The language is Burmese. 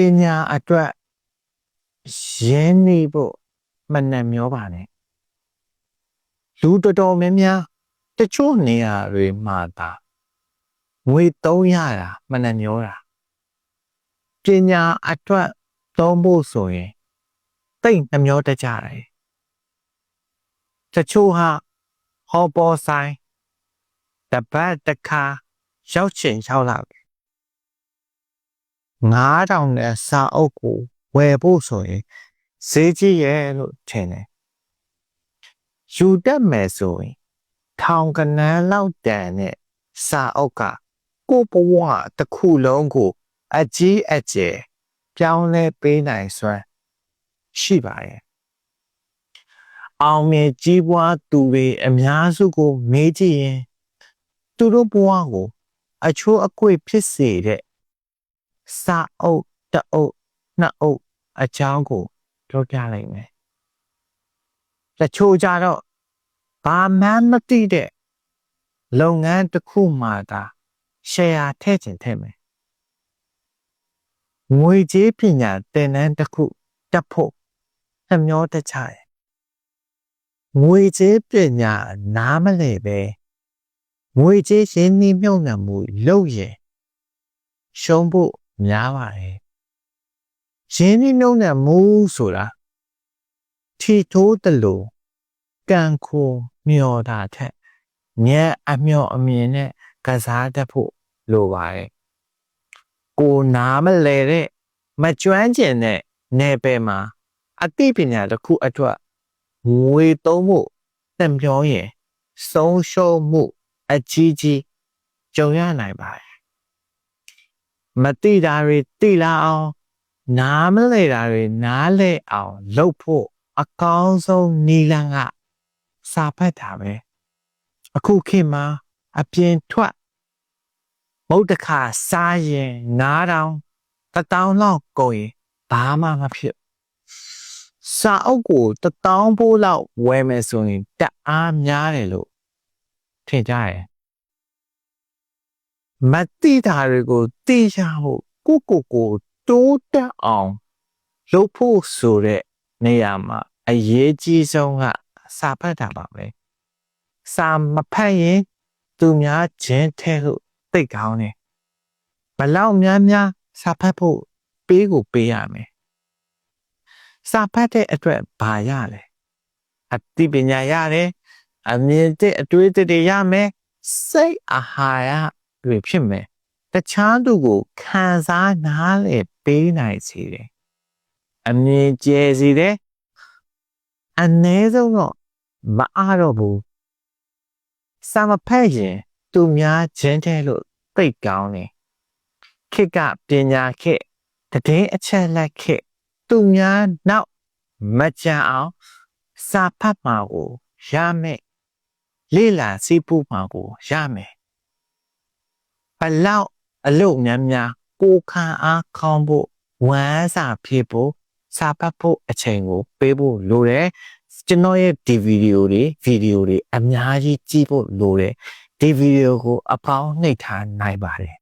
ပညာအတွက်ရင်းနှီးဖို့မနှံ့မျောပါနဲ့လူတော်တော်များများတချို့နေရာတွေမှာသာငွေသုံးရတာမနှံ့မျောတာပညာအတွက်သုံးဖို့ဆိုရင်တိတ်နှမျောတတ်ကြတယ်တချို့ဟာဟောပေါ်ဆိုင်တပတ်တစ်ခါရောက်ချင်ရောက်လာပြီ 9000နဲ့စာအုပ်ကိုဝယ်ဖို့ဆိုရင်ဈေးကြီးရဲ့လို့ထင်တယ်ယူတတ်မယ်ဆိုရင်ထောင်ကနန်းလောက်တန်နဲ့စာအုပ်ကကိုယ့်ဘဝတစ်ခုလုံးကိုအကြီးအကျယ်ပြောင်းလဲပေးနိုင်စွမ်းရှိပါရဲ့အောင်မြင်ကြီးပွားသူတွေအများစုကိုမေးကြည့်ရင်သူတို့ဘဝကိုအချိုးအကွေ့ဖြစ်စေတဲ့ စာအုပ်တအုပ်နှစ်အုပ်အကြောင်းကိုပြောပြလိုက်မယ်တချို့ကြတော့ဘာမှမသိတဲ့လုပ်ငန်းတစ်ခုမှသာရှယ်ယာထည့်ချင်ထည့်မယ်ငွေကြေးပညာသင်တန်းတစ်ခုတက်ဖို့နှမျောတတ်ကြတယ်ငွေကြေးပညာနားမလဲပဲငွေကြေးရင်းနှီးမြှုပ်နှံမှုလုပ်ရင်ရှုံးဖို့ များပါတယ်ရင်းနှီးမြှုပ်နှံမှုဆိုတာထီထိုးတလို့ကံခိုမျောတာထက်ညံအမျောအမြင်နဲ့ကစားတတ်ဖို့လိုပါတယ်ကိုနားမလဲတဲ့မကျွမ်းကျင်တဲ့နယ်ပယ်မှာအသိပညာတစ်ခုအတွက်ငွေသုံးဖို့တံပြောရင်ဆုံးရှုံးမှုအကြီးကြီးကြုံရနိုင်ပါတယ် မတိတာတွေတိလာအောင်နားမလဲတာတွေနားလဲအောင်လုပ်ဖို့အကောင်းဆုံးနီလန်းကစာဖတ်တာပဲအခုခေတ်မှာအပြင်ထွက်မုတ်တခါစားရင်9000တစ်တောင်းလောက်ကုန်ရင်ဘာမှမဖြစ်စာအုပ်ကိုတစ်တောင်းဖိုးလောက်ဝယ်မယ်ဆိုရင်တအားများတယ်လို့ထင်ကြရဲ့ မတိတာတွေကိုသိရဖို့ကိုကိုကိုတိုးတက်အောင်လုပ်ဖို့ဆိုတဲ့နေရာမှာအရေးကြီးဆုံးကစာဖတ်တာပါပဲစာမဖတ်ရင်သူများချင်းထဲလို့သိကောင်းတယ်ဘလောက်များများစာဖတ်ဖို့ပေးကိုပေးရမယ်စာဖတ်တဲ့အတွက်ဘာရလဲအသိပညာရတယ်အမြင်တဲ့အတွေးတွေရမယ်စိတ်အာဟာရ တွေဖြစ်မယ်တခြားသူကိုခံစားနားလေပေးနိုင်စေတယ်အမြင်ကျယ်စေတယ်အနည်းဆုံးတော့မအားတော့ဘူးစာမဖတ်ရင်သူများချင်းတဲ့လို့သိကောင်းတယ်ခေတ်ကပညာခေတ်တည်အချက်လက်ခေတ်သူများနောက်မကြံအောင်စာဖတ်မှာကိုရမယ်လေ့လာစိပူမှာကိုရမယ် ဘလောက်အလုတ်များများကိုခံအားကောင်းဖို့ဝမ်းစာဖြစ်ဖို့စာဖတ်ဖို့အချိန်ကိုပေးဖို့လိုတယ်ကျွန်တော်ရဲ့ဒီဗီဒီယိုတွေဗီဒီယိုတွေအများကြီးကြည့်ဖို့လိုတယ်ဒီဗီဒီယိုကိုအပေါင်းနှိပ်ထားနိုင်ပါတယ်